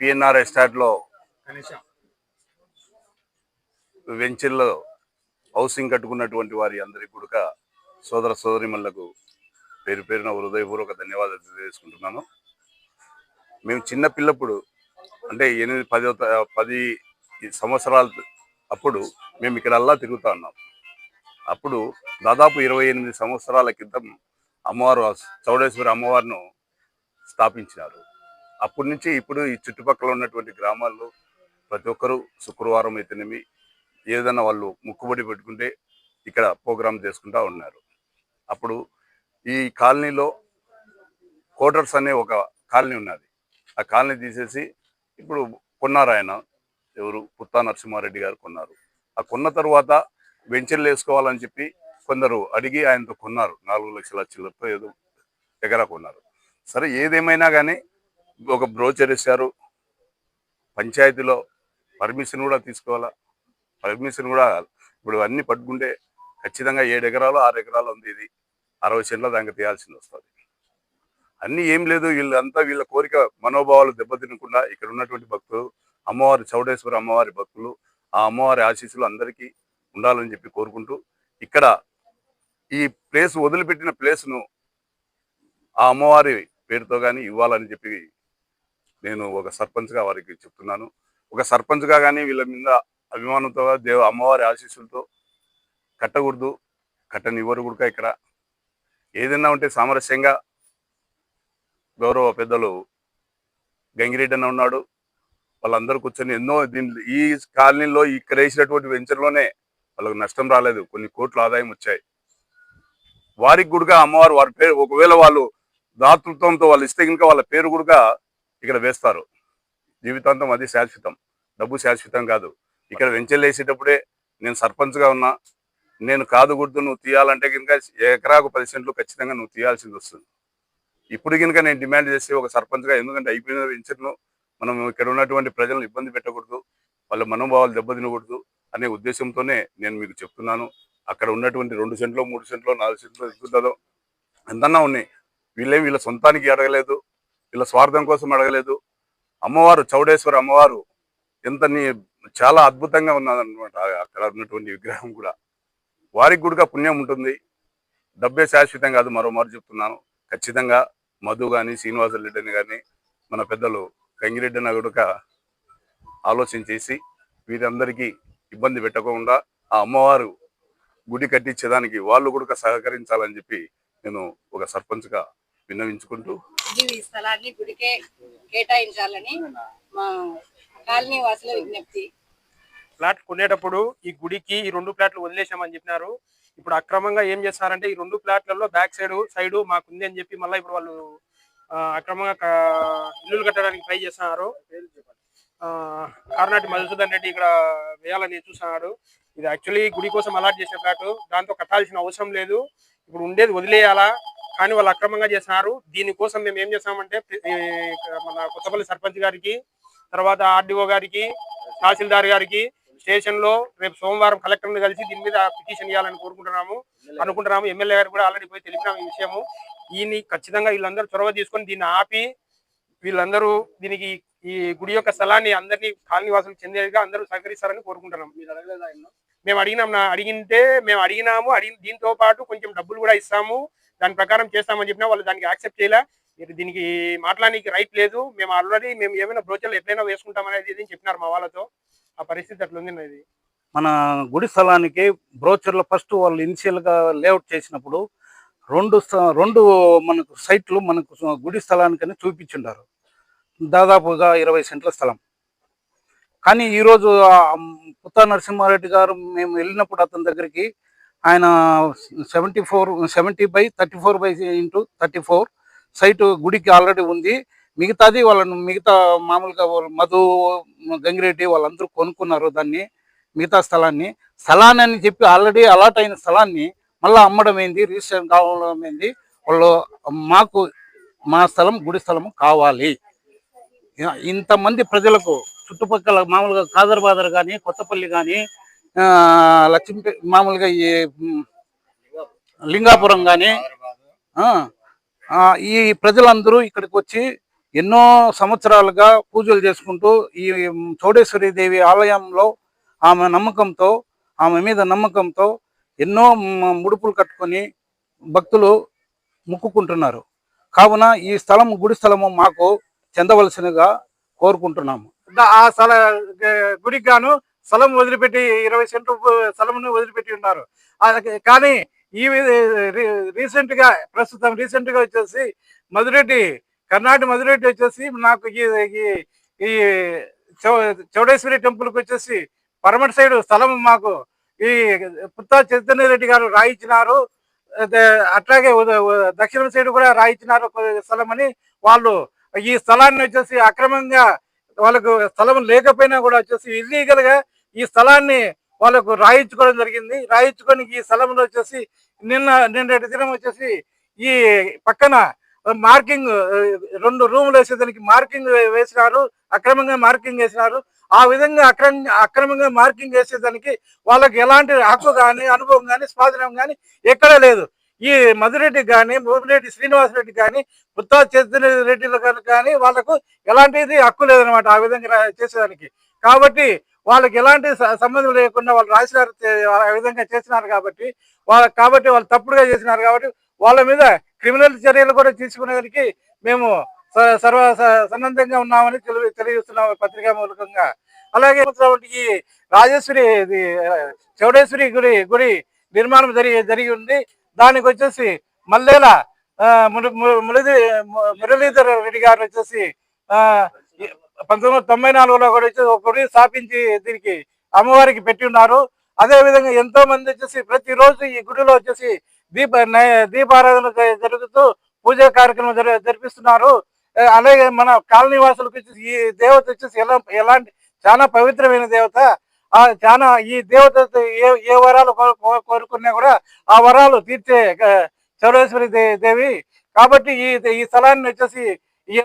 PNR ఎస్టాట్లో వెంచర్లో housing కట్టుకున్నటువంటి వారి అందరికీ కూడా సోదర సోదరిమణులకు పేరు పేరున హృదయపూర్వక ధన్యవాదాలు తెలియజేసుకుంటున్నాను. మేము చిన్న పిల్లప్పుడు అంటే ఎనిమిది పది పది సంవత్సరాల అప్పుడు మేము ఇక్కడ అల్లా తిరుగుతా ఉన్నాం. అప్పుడు దాదాపు ఇరవై ఎనిమిది సంవత్సరాల క్రితం అమ్మవారు చౌడేశ్వరి అమ్మవారిను స్థాపించినారు. అప్పటి నుంచి ఇప్పుడు ఈ చుట్టుపక్కల ఉన్నటువంటి గ్రామాల్లో ప్రతి ఒక్కరూ శుక్రవారం అయితేనేమి ఏదైనా వాళ్ళు ముక్కుబడి పెట్టుకుంటే ఇక్కడ ప్రోగ్రాం చేసుకుంటా ఉన్నారు. అప్పుడు ఈ కాలనీలో కోటర్స్ అనే ఒక కాలనీ ఉన్నది. ఆ కాలనీ తీసేసి ఇప్పుడు కొన్నారు ఆయన ఎవరు పుత్తా నరసింహారెడ్డి గారు కొన్నారు. ఆ కొన్న తర్వాత వెంచర్లు వేసుకోవాలని చెప్పి కొందరు అడిగి ఆయనతో కొన్నారు. నాలుగు లక్షల చిల్లరతో ఏదో ఎకరా కొన్నారు. సరే ఏదేమైనా కానీ ఒక బ్రోచర్ ఇస్తారు పంచాయతీలో పర్మిషన్ కూడా తీసుకోవాలా? పర్మిషన్ కూడా ఇప్పుడు అన్ని పట్టుకుంటే ఖచ్చితంగా ఏడు ఎకరాలు ఆరు ఎకరాలు ఉంది ఇది. అరవై సెంట్ల దానికి తీయాల్సింది వస్తుంది. అన్నీ ఏం లేదు. వీళ్ళంతా వీళ్ళ కోరిక మనోభావాలు దెబ్బతినకుండా ఇక్కడ ఉన్నటువంటి భక్తులు అమ్మవారి చౌడేశ్వర అమ్మవారి భక్తులు ఆ అమ్మవారి ఆశీస్సులు అందరికీ ఉండాలని చెప్పి కోరుకుంటూ ఇక్కడ ఈ ప్లేస్ వదిలిపెట్టిన ప్లేస్ను ఆ అమ్మవారి పేరుతో కానీ ఇవ్వాలని చెప్పి నేను ఒక సర్పంచ్గా వారికి చెప్తున్నాను. ఒక సర్పంచ్గా కానీ వీళ్ళ మీద అభిమానంతో దేవ అమ్మవారి ఆశీస్సులతో కట్టకూడదు కట్టనివ్వరు కూడా ఇక్కడ. ఏదైనా ఉంటే సామరస్యంగా గౌరవ పెద్దలు గంగిరెడ్డి అన్న ఉన్నాడు. వాళ్ళందరూ కూర్చొని ఎన్నో దీని ఈ కాలనీలో ఇక్కడ వేసినటువంటి వెంచర్లోనే వాళ్ళకి నష్టం రాలేదు. కొన్ని కోట్ల ఆదాయం వచ్చాయి. వారికి కూడా అమ్మవారు వారి పేరు ఒకవేళ వాళ్ళు దాతృత్వంతో వాళ్ళు ఇస్తే కనుక వాళ్ళ పేరు కూడా ఇక్కడ వేస్తారు. జీవితాంతం అది శాశ్వతం. డబ్బు శాశ్వతం కాదు. ఇక్కడ వెంచర్లు వేసేటప్పుడే నేను సర్పంచ్గా ఉన్నా నేను కాదు గుర్తు నువ్వు తీయాలంటే కనుక ఎకరాకు పది సెంట్లు ఖచ్చితంగా నువ్వు తీయాల్సింది వస్తుంది. ఇప్పుడు కనుక నేను డిమాండ్ చేస్తే ఒక సర్పంచ్గా ఎందుకంటే అయిపోయిన వెంచర్ను మనం ఇక్కడ ఉన్నటువంటి ప్రజలను ఇబ్బంది పెట్టకూడదు. వాళ్ళ మనోభావాలు దెబ్బతినకూడదు. అనే ఉద్దేశంతోనే నేను మీకు చెప్తున్నాను. అక్కడ ఉన్నటువంటి రెండు సెంట్లో మూడు సెంట్లో నాలుగు సెంట్లో ఎక్కుతుందో ఎంతన్నా ఉన్నాయి. వీళ్ళేం వీళ్ళ సొంతానికి అడగలేదు వీళ్ళ స్వార్థం కోసం అడగలేదు. అమ్మవారు చౌడేశ్వర అమ్మవారు ఎంత చాలా అద్భుతంగా ఉన్నదన్నమాట అక్కడ ఉన్నటువంటి విగ్రహం కూడా. వారికి కూడా పుణ్యం ఉంటుంది. డబ్బే శాశ్వతం కాదు మరోమారు చెప్తున్నాను. ఖచ్చితంగా మధు కానీ శ్రీనివాసరెడ్డిని కానీ మన పెద్దలు కంగిరెడ్డి కూడా ఆలోచన చేసి వీరందరికీ ఇబ్బంది పెట్టకుండా ఆ అమ్మవారు గుడి కట్టించేదానికి వాళ్ళు కూడా సహకరించాలని చెప్పి నేను ఒక సర్పంచ్గా విన్నవించుకుంటూ ఈ స్థలాన్ని గుడికే కేటాయించాలని మా కాలనీ వాసుల విజ్ఞప్తి. ప్లాట్ కొనేటప్పుడు ఈ గుడికి ఈ రెండు ప్లాట్లు వదిలేసామని చెప్పినారు. ఇప్పుడు అక్రమంగా ఏం చేస్తారంటే ఈ రెండు ప్లాట్లలో బ్యాక్ సైడ్ సైడ్ మాకుంది అని చెప్పి మళ్ళీ ఇప్పుడు వాళ్ళు ఆ, అక్రమంగా క- ఇల్లులు కట్టడానికి ట్రై చేస్తున్నారు. ఆ, మధుసూదన్ రెడ్డి ఇక్కడ వేయాలని చూస్తున్నాడు. ఇది యాక్చువల్లీ గుడి కోసం అలాట్ చేసిన ఫ్లాట్ దాంతో కట్టాల్సిన అవసరం లేదు. ఇప్పుడు ఉండేది వదిలేయాలా? కానీ వాళ్ళు అక్రమంగా చేస్తున్నారు. దీనికోసం మేము ఏం చేస్తామంటే మన కొత్తపల్లి సర్పంచ్ గారికి తర్వాత ఆర్డీఓ గారికి తహసీల్దార్ గారికి స్టేషన్లో రేపు సోమవారం కలెక్టర్ కలిసి దీని మీద పిటిషన్ ఇవ్వాలని కోరుకుంటున్నాము. అనుకుంటున్నాము. ఎమ్మెల్యే గారు కూడా ఆల్రెడీ పోయి తెలిపినాము ఈ విషయము. దీన్ని ఖచ్చితంగా వీళ్ళందరూ చొరవ తీసుకొని దీన్ని ఆపి వీళ్ళందరూ దీనికి ఈ గుడి యొక్క స్థలాన్ని అందరినీ కాలనీ వాసులకు చెందేదిగా అందరూ సహకరిస్తారని కోరుకుంటున్నాం. మేము అడిగినాం అడిగింటే మేము అడిగినాము అడిగిన దీంతో పాటు కొంచెం డబ్బులు కూడా ఇస్తాము దాని ప్రకారం చేస్తామని చెప్పినా వాళ్ళు దానికి యాక్సెప్ట్ చేయలే. మీరు దీనికి మాట్లాడడానికి రైట్ లేదు. మేము ఆల్రెడీ మేము ఏమైనా బ్రోచర్లు ఎట్లయినా వేసుకుంటామనేది చెప్పినారు మా వాళ్ళతో. ఆ పరిస్థితి అట్లుంది ఇది మన గుడి స్థలానికి బ్రోచర్లో ఫస్ట్ వాళ్ళు ఇనిషియల్గా లేఅవుట్ చేసినప్పుడు రెండు రెండు మనకు సైట్లు మనకు గుడి స్థలానికని చూపించుండారు. దాదాపుగా ఇరవై సెంట్ల స్థలం. కానీ ఈరోజు పుత్తా నరసింహారెడ్డి గారు మేము వెళ్ళినప్పుడు అతని దగ్గరికి ఆయన seventy four seventy by thirty four by into thirty four site గుడికి ఆల్రెడీ ఉంది. మిగతాది వాళ్ళను మిగతా మామూలుగా వాళ్ళు మధు గంగిరెడ్డి వాళ్ళందరూ కొనుక్కున్నారు దాన్ని మిగతా స్థలాన్ని. స్థలాన్ని అని చెప్పి ఆల్రెడీ అలాట్ అయిన స్థలాన్ని మళ్ళీ అమ్మడం ఏంది రిజిస్ట్రేషన్ కావడం ఏంది వాళ్ళు మాకు మా స్థలం గుడి స్థలం కావాలి. ఇంతమంది ప్రజలకు చుట్టుపక్కల మామూలుగా కాదర్బాదర్ కానీ కొత్తపల్లి కానీ లక్ష్మీ మామూలుగా ఈ లింగాపురం కానీ ఈ ప్రజలందరూ ఇక్కడికి వచ్చి ఎన్నో సంవత్సరాలుగా పూజలు చేసుకుంటూ ఈ చౌడేశ్వరి దేవి ఆలయంలో ఆమె నమ్మకంతో ఆమె మీద నమ్మకంతో ఎన్నో ముడుపులు కట్టుకొని భక్తులు మొక్కుకుంటున్నారు. కావున ఈ స్థలం గుడి స్థలము మాకు చెందవలసినగా కోరుకుంటున్నాము. ఆ స్థల గుడికి గాను స్థలం వదిలిపెట్టి ఇరవై సెంట్లు స్థలమును వదిలిపెట్టి ఉన్నారు. కానీ ఈ రీసెంట్గా ప్రస్తుతం రీసెంట్గా వచ్చేసి మధురెడ్డి కర్ణాటక మధురెడ్డి వచ్చేసి నాకు ఈ ఈ- ఈ చౌ- చౌడేశ్వరి టెంపుల్కి వచ్చేసి పరమటి సైడ్ స్థలం మాకు ఈ పుత్తా చైతన్య రెడ్డి గారు రాయించినారు అట్లాగే ఉద- దక్షిణ సైడ్ కూడా రాయించినారు ఒక స్థలం అని వాళ్ళు ఈ స్థలాన్ని వచ్చేసి అక్రమంగా వాళ్ళకు స్థలం లేకపోయినా కూడా వచ్చేసి ఇల్లీగల్గా ఈ స్థలాన్ని వాళ్ళకు రాయించుకోవడం జరిగింది. రాయించుకొని ఈ స్థలంలో వచ్చేసి నిన్న నిన్నటి దినం వచ్చేసి ఈ పక్కన మార్కింగ్ రెండు రూములు వేసేదానికి మార్కింగ్ వేసినారు. అక్రమంగా మార్కింగ్ వేసినారు. ఆ విధంగా అక్రమ అక్రమంగా మార్కింగ్ వేసేదానికి వాళ్ళకి ఎలాంటి హక్కు కానీ అనుభవం కానీ స్వాధీనం కానీ ఎక్కడా లేదు. ఈ మధురెడ్డి కానీ మోపిరెడ్డి శ్రీనివాస్ రెడ్డి కానీ పుత్తా చైతన్య రెడ్డిలు కానీ వాళ్ళకు ఎలాంటిది హక్కు లేదనమాట ఆ విధంగా చేసేదానికి. కాబట్టి వాళ్ళకి ఎలాంటి సంబంధం లేకుండా వాళ్ళు రాసినారు ఆ విధంగా చేసినారు కాబట్టి వాళ్ళ కాబట్టి వాళ్ళు తప్పుడుగా చేసినారు కాబట్టి వాళ్ళ మీద క్రిమినల్ చర్యలు కూడా తీసుకునేదానికి మేము స- సర్వ స- సన్నద్ధంగా ఉన్నామని తెలియ తెలియజేస్తున్నాం పత్రికా మూలకంగా. అలాగే ఈ రాజేశ్వరి ఇది చౌడేశ్వరి గుడి గుడి నిర్మాణం జరిగి జరిగి ఉంది. దానికి వచ్చేసి మల్లేల మురళీ మురళీధర్ రెడ్డి గారు వచ్చేసి పంతొమ్మిది వందల తొంభై నాలుగులో కూడా వచ్చేసి ఒక గుడి స్థాపించి దీనికి అమ్మవారికి పెట్టి ఉన్నారు అదేవిధంగా ఎంతో మంది వచ్చేసి ప్రతిరోజు ఈ గుడిలో వచ్చేసి దీప దీపారాధన జరుగుతూ పూజా కార్యక్రమం జరి- జరిపిస్తున్నారు. అలాగే మన కాలనీ వాసులకు వచ్చేసి ఈ దేవత వచ్చేసి ఎలా ఎలాంటి చాలా పవిత్రమైన దేవత. ఆ చాలా ఈ దేవత ఏ ఏ వరాలు కోరుకున్నా కూడా ఆ వరాలు తీర్చే చౌరేశ్వరి చౌడేశ్వరి దే- దేవి. కాబట్టి ఈ ఈ స్థలాన్ని వచ్చేసి